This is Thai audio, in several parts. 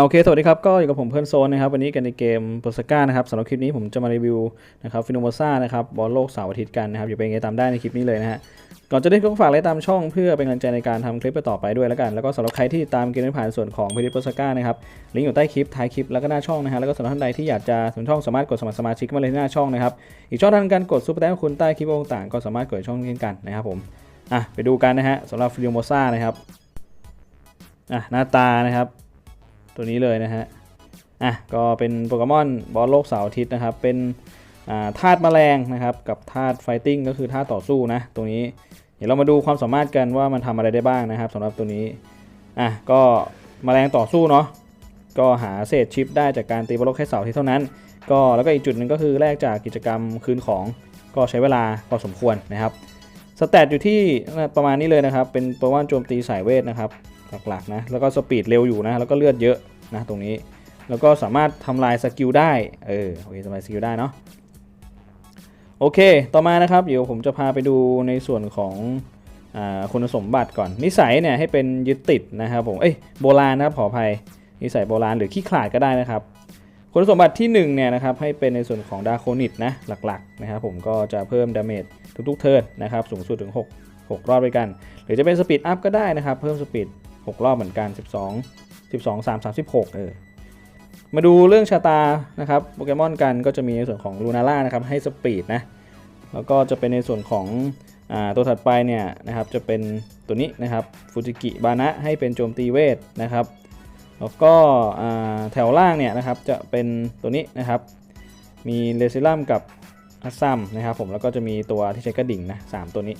โอเคสวัสดีครับ ก็อยู่กับผมเพื่อนโซนนะครับ วันนี้กันในเกมโปสก้านะครับสำหรับคลิปนี้ผมจะมารีวิวนะครับฟิโนโมซ่านะครับบอลโลกเสาร์อาทิตย์กันนะครับอย่าไปไงตามได้ในคลิปนี้เลยนะฮะก่อนจะได้ก็ฝากไลค์ตามช่องเพื่อเป็นกำลังใจในการทำคลิปต่อไปด้วยแล้วกัน แล้วก็สำหรับใครที่ตามเกมไม่ผ่านส่วนของพิธีโปสก้านะครับลิงก์อยู่ใต้คลิปท้ายคลิปแล้วก็หน้าช่องนะฮะแล้วก็สำหรับท่านใดที่อยากจะสมัครช่องสามารถกดสมัครสมาชิกมาเลยที่หน้าช่องนะครับอีกช่องทางการกดซุปเปอร์แตงของคุณใต้คลิปต่างก็สามารถกดช่องเช่นกันนะครับผมอะไปดูกันนะฮะสำหรับฟิโนโมซ่านะครับอะหน้าตานะครับ ตัวนี้เลยนะฮะอะก็เป็นโปเกมอนบอลโลกเสาร์อาทิตย์นะครับ เป็นธาตุแมลงนะครับกับธาตุไฟติ้งก็คือธาตุต่อสู้นะตรงนี้เดี๋ยวเรามาดูความสามารถกันว่ามันทำอะไรได้บ้างนะครับสำหรับตัวนี้อะก็แมลงต่อสู้เนาะก็หาเศษชิปได้จากการตีบอลโลกแค่เสาร์ที่เท่านั้น ก็แล้วก็อีกจุดหนึ่งก็คือแลกจากกิจกรรมคืนของก็ใช้เวลาพอสมควรนะครับสแตทอยู่ที่ประมาณนี้เลยนะครับ เป็นโปรวันโจมตีสายเวทนะครับ หลักๆนะแล้วก็สปีดเร็วอยู่นะแล้วก็เลือดเยอะนะตรงนี้ แล้วก็สามารถทำลายสกิลได้เออโอเคทำลายสกิลได้เนาะโอเค ต่อมานะครับ เดี๋ยวผมจะพาไปดูในส่วนของอคุณสมบัติก่อน นิสัยเนี่ยให้เป็นยึดติดนะครับผม เอ้ยโบราณนะครับขออภัย นิสัยโบราณหรือขี้ขลาดก็ได้นะครับ คุณสมบัติที่1เนี่ยนะครับให้เป็นในส่วนของดาโคนิตนะหลักๆนะครับผมก็จะเพิ่มดาเมจทุกๆเทิร์นนะครับสูงสุดถึง 6 6 รอบด้วยกัน หรือจะเป็นสปีดอัพก็ได้นะครับ เพิ่มสปีด 6 รอบเหมือนกัน 12 12 3 36 เออ มาดูเรื่องชะตานะครับโปเกมอนกันก็จะมีในส่วนของลูนาร่านะครับให้สปีดนะ แล้วก็จะเป็นในส่วนของอตัวถัดไปเนี่ยนะครับจะเป็นตัวนี้นะครับฟูจิกิบานะให้เป็นโจมตีเวทนะครับแล้วก็แถวล่างเนี่ยนะครับจะเป็นตัวนี้นะครับ มีเลซิลัมกับอัสซัมนะครับผมแล้วก็จะมีตัวที่ใช้กระดิ่งนะสามตัวนี้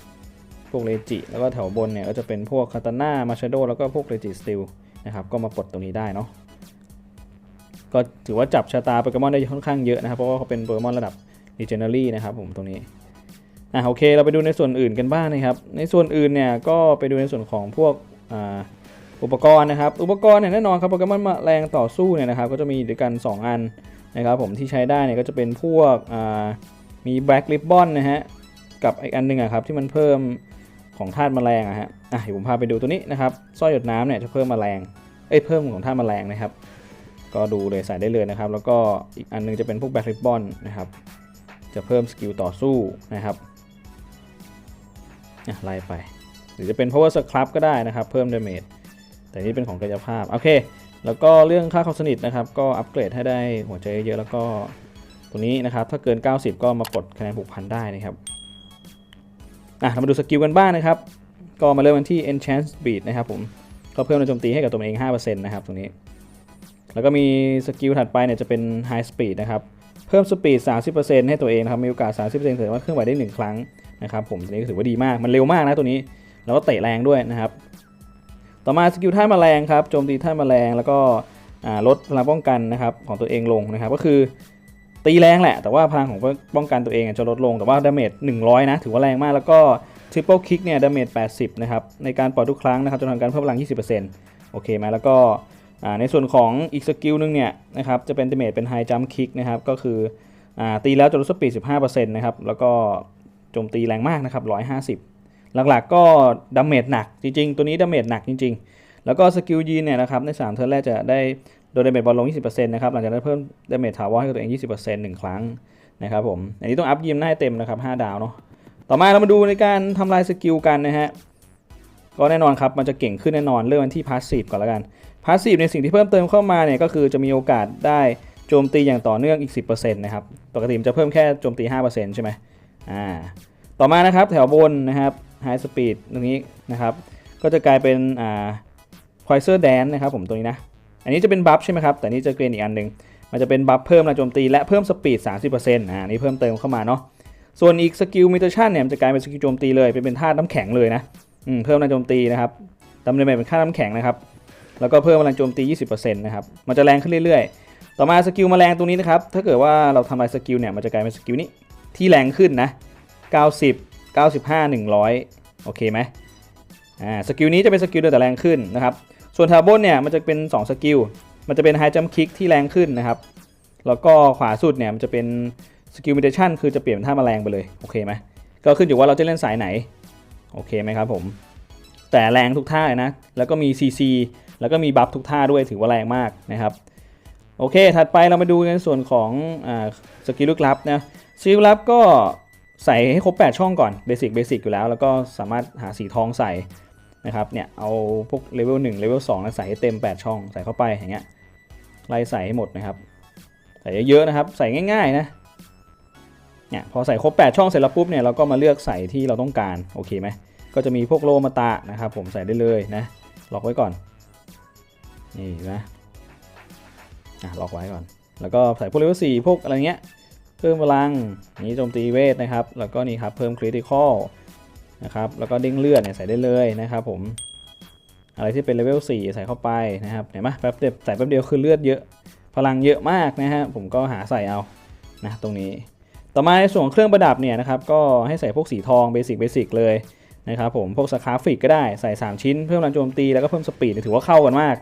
วกเลจิแล้วก็แถวบนเนี่ยก็จะเป็นพวกคาตาน่ามาชโดแล้วก็พวกเลจิสติลนะครับก็มากดตรงนี้ได้เนาะก็ถือว่าจับชะตาโปเกมอนได้ค่อนข้างเยอะนะครับ เพราะว่าเขาเป็นโปเกมอนระดับ Legendary นะครับผมตรงนี้อะโอเคเราไปดูในส่วนอื่นกันบ้างนะครับ ในส่วนอื่นเนี่ยก็ไปดูในส่วนของพวกอ่าอุปกรณ์นะครับ อุปกรณ์เนี่ยแน่นอนครับโปเกมอนแมลงต่อสู้เนี่ยนะครับก็จะมีด้วยกัน 2 อันนะครับผมที่ใช้ได้เนี่ยก็จะเป็นพวกอ่ามีแบล็กริบบอนนะฮะกับอีกอันหนึ่งอะครับที่มันเพิ่ม ของธาตุแมลงอะฮะอะเดี๋ยวผมพาไปดูตัวนี้นะครับสร้อยหยดน้ำเนี่ยจะเพิ่มแมลงเอ้ยเพิ่มของธาตุแมลงนะครับ ก็ดูเลยใส่ได้เลยนะครับ แล้วก็อีกอันหนึงจะเป็นพวกแบล็กริบบอนนะครับ จะเพิ่มสกิลต่อสู้นะครับอะไล่ไป หรือจะเป็น power scrub ก็ได้นะครับ เพิ่ม damage แต่นี่เป็นของกายภาพโอเค แล้วก็เรื่องค่าความสนิทนะครับ ก็อัปเกรดให้ได้หัวใจเยอะแล้วก็ตัวนี้นะครับถ้าเกิน 90 ก็มากดคะแนนผูกพันได้นะครับ อะเรามาดูสกิลกันบ้างนะครับ ก็มาเริ่มกันที่ enchant speed นะครับผมก็เพิ่มในโจมตีให้กับตัวเอง 5%นะครับตรงนี้ แล้วก็มีสกิลถัดไปเนี่ยจะเป็น high speed นะครับ เพิ่ม speed 30%ให้ตัวเองนะครับ มีโอกาส 30%ถือว่าเคลื่อนไหวได้ 1 ครั้งนะครับผมตัวนี้ก็ถือว่าดีมาก มันเร็วมากนะตัวนี้ แล้วก็เตะแรงด้วยนะครับ ต่อมาสกิลท่าแมลงครับ โจมตีท่าแมลง แล้วก็ลดพลังป้องกันนะครับของตัวเองลงนะครับ ก็คือ ตีแรงแหละ แต่ว่าพลังของป้องกันตัวเองจะลดลงแต่ว่าดาเมจ100 นะ ถือว่าแรงมากแล้วก็ทริปเปิลคิกเนี่ยดาเมจ80 นะครับ ในการปล่อยทุกครั้งนะครับจะทำการเพิ่มพลัง 20%โอเคไหมแล้วก็ในส่วนของอีกสกิลหนึงเนี่ยนะครับจะเป็นดาเมจเป็นไฮจัมคิกนะครับก็คืออตีแล้วจะลดสปีด 15%นะครับแล้วก็โจมตีแรงมากนะครับ 150หลักๆก็ดาเมจหนักจริงๆ ตัวนี้ดาเมจหนักจริงๆ แล้วก็สกิลยีนเนี่ยนะครับใน3เทิร์นแรกจะได้ โดนดาเมจบอลลง 20%นะครับ หลังจากนั้นเพิ่มดาเมจถาวรให้กับตัวเอง 20%หนึ่งครั้งนะครับผม อันนี้ต้องอัพยีมหน้าให้เต็มนะครับ 5 ดาวเนาะ ต่อมาเรามาดูในการทำลายสกิลกันนะฮะ ก็แน่นอนครับ มันจะเก่งขึ้นแน่นอน เริ่มกันที่พาสซีฟก่อนแล้วกัน พาสซีฟในสิ่งที่เพิ่มเติมเข้ามาเนี่ยก็คือจะมีโอกาสได้โจมตีอย่างต่อเนื่องอีก 10%นะครับ ปกติมันจะเพิ่มแค่โจมตี 5%ใช่ไหมอ่า ต่อมานะครับแถวบนนะครับ High Speed ตรงนี้นะครับ ก็จะกลายเป็นอ่า Poiser Dance นะครับผมตัวนี้นะ อันนี้จะเป็นบัฟใช่ไหมครับ แต่นี่จะเกรนอีกอันหนึ่งมันจะเป็นบัฟเพิ่มแรงโจมตีและเพิ่มสปีด 30%อ่านี่เพิ่มเติมเข้ามาเนาะ ส่วนอีกสกิลมิเตชันเนี่ยจะกลายเป็นสกิลโจมตีเลยเป็นเป็นธาตุน้ำแข็งเลยนะอืมเพิ่มแรงโจมตีนะครับตำแหน่งเป็นค่าน้ำแข็งนะครับ แล้วก็เพิ่มแรงโจมตี 20%นะครับ มันจะแรงขึ้นเรื่อยๆ ต่อมาสกิลแมลงตรงนี้นะครับ ถ้าเกิดว่าเราทำลายสกิลเนี่ย มันจะกลายเป็นสกิลนี้ที่แรงขึ้นนะ 90 95 100 โอเคไหมอ่า สกิลนี้จะเป็นสกิลเดินแต่แรงขึ้นนะครับ ส่วนแถวบนเนี่ยมันจะเป็น 2 สกิล มันจะเป็น High Jump Kick ที่แรงขึ้นนะครับ แล้วก็ขวาสุดเนี่ยมันจะเป็นสกิลมิเ t ชันคือจะเปลี่ยนท่าแมลงไปเลย โอเคไหมก็ขึ้นอยู่ว่าเราจะเล่นสายไหน โอเคไหมครับผม แต่แรงทุกท่าเลยนะ แล้วก็มี CC แล้วก็มีบัฟทุกท่าด้วยถือว่าแรงมากนะครับ โอเค ถัดไปเรามาดูในส่วนของอสกิลลึกลับนะสกิลลึกลับก็ใส่ให้ครบ 8 ช่องก่อนเบสิกเบสิกอยู่แล้ว แล้วก็สามารถหาสีทองใส่ นะครับเนี่ยเอาพวกเลเวล1เลเวล2นะใส่ให้เต็ม 8 ช่องใส่เข้าไปอย่างเงี้ยไล่ใส่ให้หมดนะครับ ใส่เยอะๆนะครับ ใส่ง่ายๆนะเนี่ยพอใส่ครบ 8 ช่องเสร็จแล้วปุ๊บเนี่ยเราก็มาเลือกใส่ที่เราต้องการโอเคไหมก็จะมีพวกโลมาตะนะครับ ผมใส่ได้เลยนะล็อกไว้ก่อนนี่นะอะล็อกไว้ก่อน แล้วก็ใส่พวกเลเวล4พวกอะไรเงี้ยเพิ่มพลังนี้โจมตีเวทนะครับ แล้วก็นี่ครับเพิ่มคริติคอล นะครับ แล้วก็เด้งเลือดเนี่ยใส่ได้เลยนะครับผม อะไรที่เป็นเลเวล4ใส่เข้าไปนะครับเห็นไหมแป๊บเดียวใส่แป๊บเดียวคือเลือดเยอะ พลังเยอะมากนะฮะ ผมก็หาใส่เอา นะตรงนี้ ต่อมาในส่วนเครื่องประดับเนี่ยนะครับ ก็ให้ใส่พวกสีทองเบสิกเบสิกเลยนะครับผม พวกสคาฟิกก็ได้ ใส่ 3 ชิ้น เพิ่มพลังโจมตี แล้วก็เพิ่มสปีดถือว่าเข้ากันมาก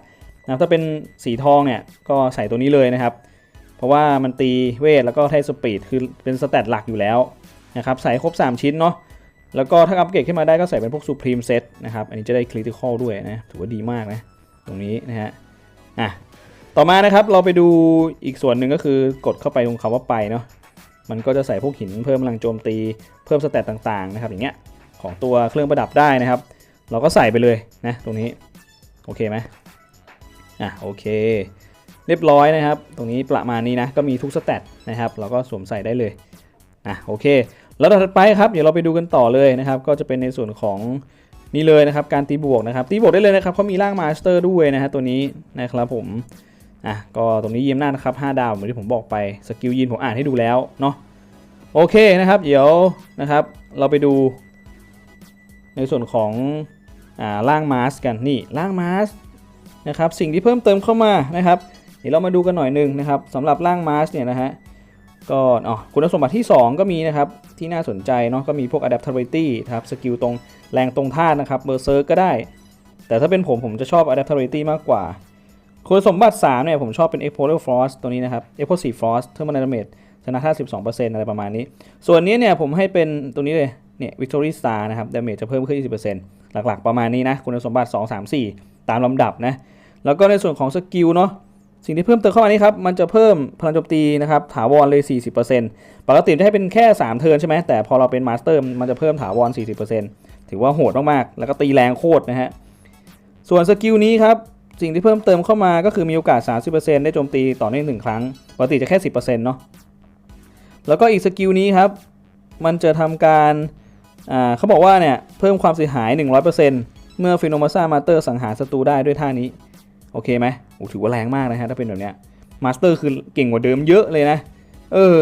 นะถ้าเป็นสีทองเนี่ย ก็ใส่ตัวนี้เลยนะครับ เพราะว่ามันตีเวทแล้วก็ให้สปีด คือเป็นสแตทหลักอยู่แล้วนะครับ ใส่ครบ 3 ชิ้นเนาะ แล้วก็ถ้าอัปเกรดขึ้นมาได้ก็ใส่เป็นพวก Supreme Set นะครับ อันนี้จะได้ Critical ด้วยนะ ถือว่าดีมากนะ ตรงนี้นะฮะ อะ ต่อมานะครับเราไปดูอีกส่วนหนึ่งก็คือกดเข้าไปตรงคำว่าไปเนาะ มันก็จะใส่พวกหินเพิ่มพลังโจมตี เพิ่มสเตตต่างๆนะครับ อย่างเงี้ย ของตัวเครื่องประดับได้นะครับ เราก็ใส่ไปเลยนะตรงนี้ โอเคไหมอะโอเค เรียบร้อยนะครับ ตรงนี้ประมาณนี้นะ ก็มีทุกสเตตนะครับ เราก็สวมใส่ได้เลย อะโอเค แล้วถัดไปครับเดี๋ยวเราไปดูกันต่อเลยนะครับ ก็จะเป็นในส่วนของนี่เลยนะครับ การตีบวกนะครับ ตีบวกได้เลยนะครับเขามีร่างมาสเตอร์ด้วยนะฮะตัวนี้นะครับผมอะก็ตรงนี้เยี่ยมหน้านะครับ 5 ดาวเหมือนที่ผมบอกไปสกิลยินผมอ่านให้ดูแล้วเนาะโอเคนะครับ เดี๋ยวนะครับ เราไปดู ในส่วนของอ่าล่างมาสกันนี่ล่างมาสนะครับสิ่งที่เพิ่มเติมเข้ามานะครับ เดี๋ยวเรามาดูกันหน่อยหนึ่งนะครับสำหรับล่างมาสเนี่ยนะฮะ ก็อ๋อคุณสมบัติที่ 2 ก็มีนะครับ ที่น่าสนใจเนาะก็มีพวก adaptability ครับสกิลตรงแรงตรงท่านะครับเบอร์เซอร์ก็ได้ แต่ถ้าเป็นผมผมจะชอบ adaptability มากกว่า คุณสมบัติ 3 เนี่ยผมชอบเป็น Expolar Frost ตัวนี้นะครับ Explosive Frost เทอร์มันดาเมจชนะท่า12%อะไรประมาณนี้ ส่วนนี้เนี่ยผมให้เป็นตัวนี้เลยเนี่ย Victory Star นะครับดาเมจจะเพิ่มขึ้น 20%หลักๆ ประมาณนี้นะคุณสมบัติ 2 3 4 ตามลำดับนะแล้วก็ในส่วนของสกิลเนาะ สิ่งที่เพิ่มเติมเข้ามานี้ครับ มันจะเพิ่มพลังโจมตีนะครับ ถาวรเลย 40%ปกติจะให้เป็นแค่ 3 เทิร์นใช่ไหม แต่พอเราเป็นมาสเตอร์มันจะเพิ่มถาวร 40%ถือว่าโหดมากๆ แล้วก็ตีแรงโคตรนะฮะ ส่วนสกิลนี้ครับ สิ่งที่เพิ่มเติมเข้ามาก็คือมีโอกาส 30%ได้โจมตีต่อเนื่องหนึ่งครั้ง ปกติจะแค่ 10%เนาะ แล้วก็อีกสกิลนี้ครับ มันจะทำการอ่าเขาบอกว่าเนี่ยเพิ่มความเสียหาย 100%เมื่อฟิโนมาซามาสเตอร์สังหารศัตรูได้ด้วยท่านี้ โอเคไหมโอ้ถือว่าแรงมากนะฮะถ้าเป็นแบบเนี้ยมาสเตอร์คือเก่งกว่าเดิมเยอะเลยนะ เออ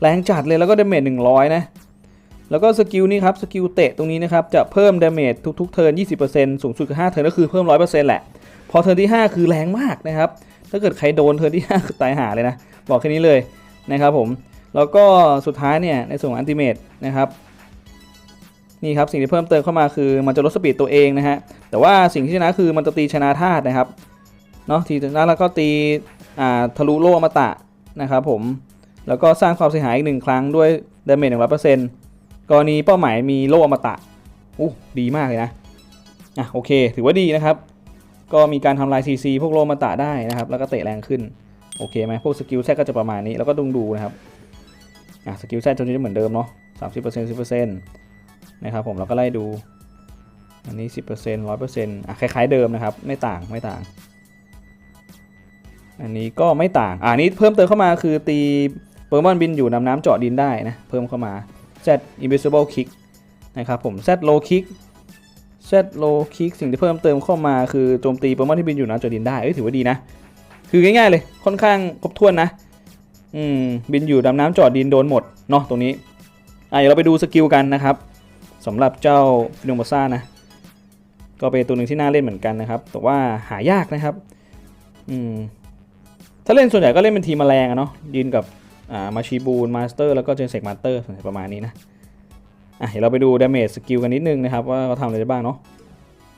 แรงจัดเลยแล้วก็ดาเมจ100นะ แล้วก็สกิลนี้ครับ สกิลเตะตรงนี้นะครับ จะเพิ่มดาเมจทุกๆเทิร์น20%สูงสุดคือ5เทิร์นก็คือเพิ่ม100%แหละ พอเทิร์นที่5คือแรงมากนะครับ ถ้าเกิดใครโดนเทิร์นที่5คือตายหาเลยนะ บอกแค่นี้เลยนะครับผม แล้วก็สุดท้ายเนี่ยในส่วนของอันติเมตนะครับนี่ครับสิ่งที่เพิ่มเติมเข้ามาคือมันจะลดสปีดตัวเองนะฮะแต่ว่าสิ่งที่ชนะคือมันจะตีชนะธาตุนะครับ เนาะทีชนแล้วก็ตีอ่าทะลุโลอมตะนะครับผม แล้วก็สร้างความเสียหายอีกหนึ่งครั้งด้วยดาเมจหนึ่งร้อยเปอร์เซ็นต์กรณีเป้าหมายมีโลอมตะอู้ดีมากเลยนะอะโอเค ถือว่าดีนะครับ ก็มีการทำลาย CC พวกโลมาตะได้นะครับ แล้วก็เตะแรงขึ้น โอเคไหมพวกสกิลแซก็จะประมาณนี้ แล้วก็ดุงดูนะครับอะสกิลแซตัวนี้จะเหมือนเดิมเนาะสามสิบเปอร์เซ็นต์สิบเปอร์เซ็นต์นะครับผมเราก็ไล่ดู อันนี้สิบเปอร์เซ็นต์ร้อยเปอร์เซ็นต์อะคล้ายๆเดิมนะครับ ไม่ต่างไม่ต่าง อันนี้ก็ไม่ต่างอ่านี้เพิ่มเติมเข้ามาคือตีเปอร์มอนบินอยู่นำน้ำเจาะดินได้นะ เพิ่มเข้ามา Z invisible kick นะครับผม Z low kick Z low kick สิ่งที่เพิ่มเติมเข้ามาคือโจมตีโปรโมอนที่บินอยู่น้ำเจาะดินได้เอ้ยถือว่าดีนะ คือง่ายๆเลยค่อนข้างครบถ้วนนะ อืมบินอยู่ดำน้ำเจอดดินโดนหมดเนาะตรงนี้อะเดี๋ยวเราไปดูสกิลกันนะครับสำหรับเจ้าฟิโนโมซ่านะก็เป็นตัวหนึ่งที่น่าเล่นเหมือนกันนะครับ แต่ว่าหายากนะครับ อืม ถ้าเล่นส่วนใหญ่ก็เล่นเป็นทีมแมลงอะเนาะยืนกับอ่ามาชีบูนมาสเตอร์แล้วก็เจนเซกมาสเตอร์ประมาณนี้นะอะเดี๋ยวเราไปดูดาเมจสกิลกันนิดนึงนะครับว่าเขาทำอะไรได้บ้างเนาะ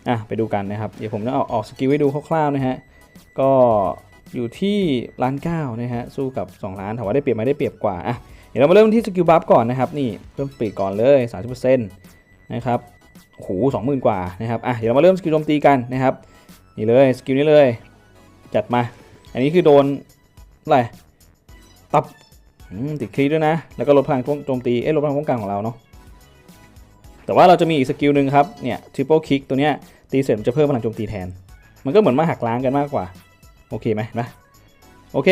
อะไปดูกันนะครับเดี๋ยวผมจะเอาออกสกิลให้ดูคร่าวๆนะฮะก็อยู่ที่ล้านเก้านะฮะสู้กับ 2 ล้านถามว่าได้เปรียบไหมได้เปรียบกว่าอะเดี๋ยวเรามาเริ่มที่สกิลบัฟก่อนนะครับนี่เพิ่มปีกก่อนเลย 30%นะครับโอ้โหสองหมื่นกว่านะครับอะเดี๋ยวเรามาเริ่มสกิลโจมตีกันนะครับนี่เลยสกิลนี้เลย จัดมา อันนี้คือโดนอะไรตับติดคลีด้วยนะ แล้วก็ลดพลังโจมตี เอ๊ะลดพลังป้องกันของเราเนาะ แต่ว่าเราจะมีอีกสกิลหนึ่งครับ เนี่ยทริปเปิลคิกตัวเนี้ยตีเสร็จมันจะเพิ่มพลังโจมตีแทน มันก็เหมือนมาหักล้างกันมากกว่า โอเคไหมนะ โอเค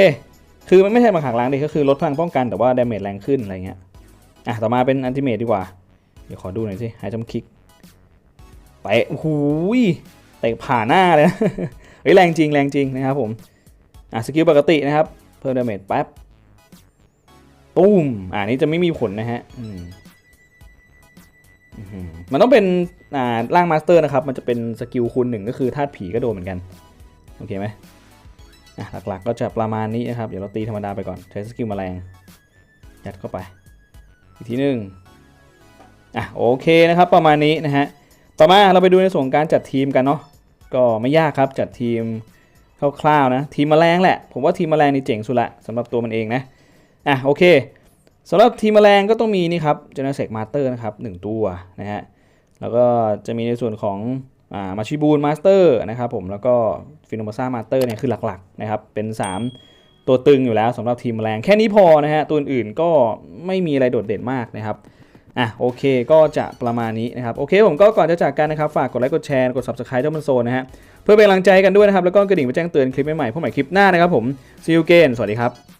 คือมันไม่ใช่มาหักล้างดิก็คือลดพลังป้องกันแต่ว่าดาเมจแรงขึ้นอะไรเงี้ย อะ ต่อมาเป็นอันติเมทดีกว่า เดี๋ยวขอดูหน่อยสิหายจำคิกไปโอ้โหยเตะผ่าหน้าเลยเฮ้ยแรงจริงแรงจริงนะครับผม อะสกิลปกตินะครับเพิ่มดาเมจแป๊บตุ้มอ่านี้จะไม่มีผลนะฮะมันต้องเป็นอ่าร่างมาสเตอร์นะครับ มันจะเป็นสกิลคูณหนึ่งก็คือธาตุผีก็โดนเหมือนกัน โอเคไหมอะหลักๆก็จะประมาณนี้นะครับ เดี๋ยวเราตีธรรมดาไปก่อน ใช้สกิลแมลงยัดเข้าไป อีกทีหนึ่งอะโอเคนะครับประมาณนี้นะฮะ ต่อมาเราไปดูในส่วนการจัดทีมกันเนาะก็ไม่ยากครับจัดทีม คร่าวๆนะทีมแมลงแหละ ผมว่าทีมแมลงนี่เจ๋งสุดละสำหรับตัวมันเองนะอะโอเคสำหรับทีมแมลงก็ต้องมีนี่ครับเจเนเซกมาสเตอร์นะครับหนึ่งตัวนะฮะแล้วก็จะมีในส่วนของอ่ามาชิบูนมาสเตอร์นะครับผมแล้วก็ฟิโนมาซ่ามาสเตอร์เนี่ยคือหลักๆนะครับเป็น 3 ตัวตึงอยู่แล้วสำหรับทีมแมลงแค่นี้พอนะฮะตัวอื่นก็ไม่มีอะไรโดดเด่นมากนะครับ อะโอเคก็จะประมาณนี้นะครับโอเค ผมก็ก่อนจะจากกันนะครับฝากกดไลค์กดแชร์กด subscribe เจ้ามันโซนนะฮะเพื่อเป็นกำลังใจกันด้วยนะครับแล้วก็กระดิ่งไปแจ้งเตือนคลิปใหม่ๆพวกใหม่คลิปหน้านะครับผม see you again สวัสดีครับ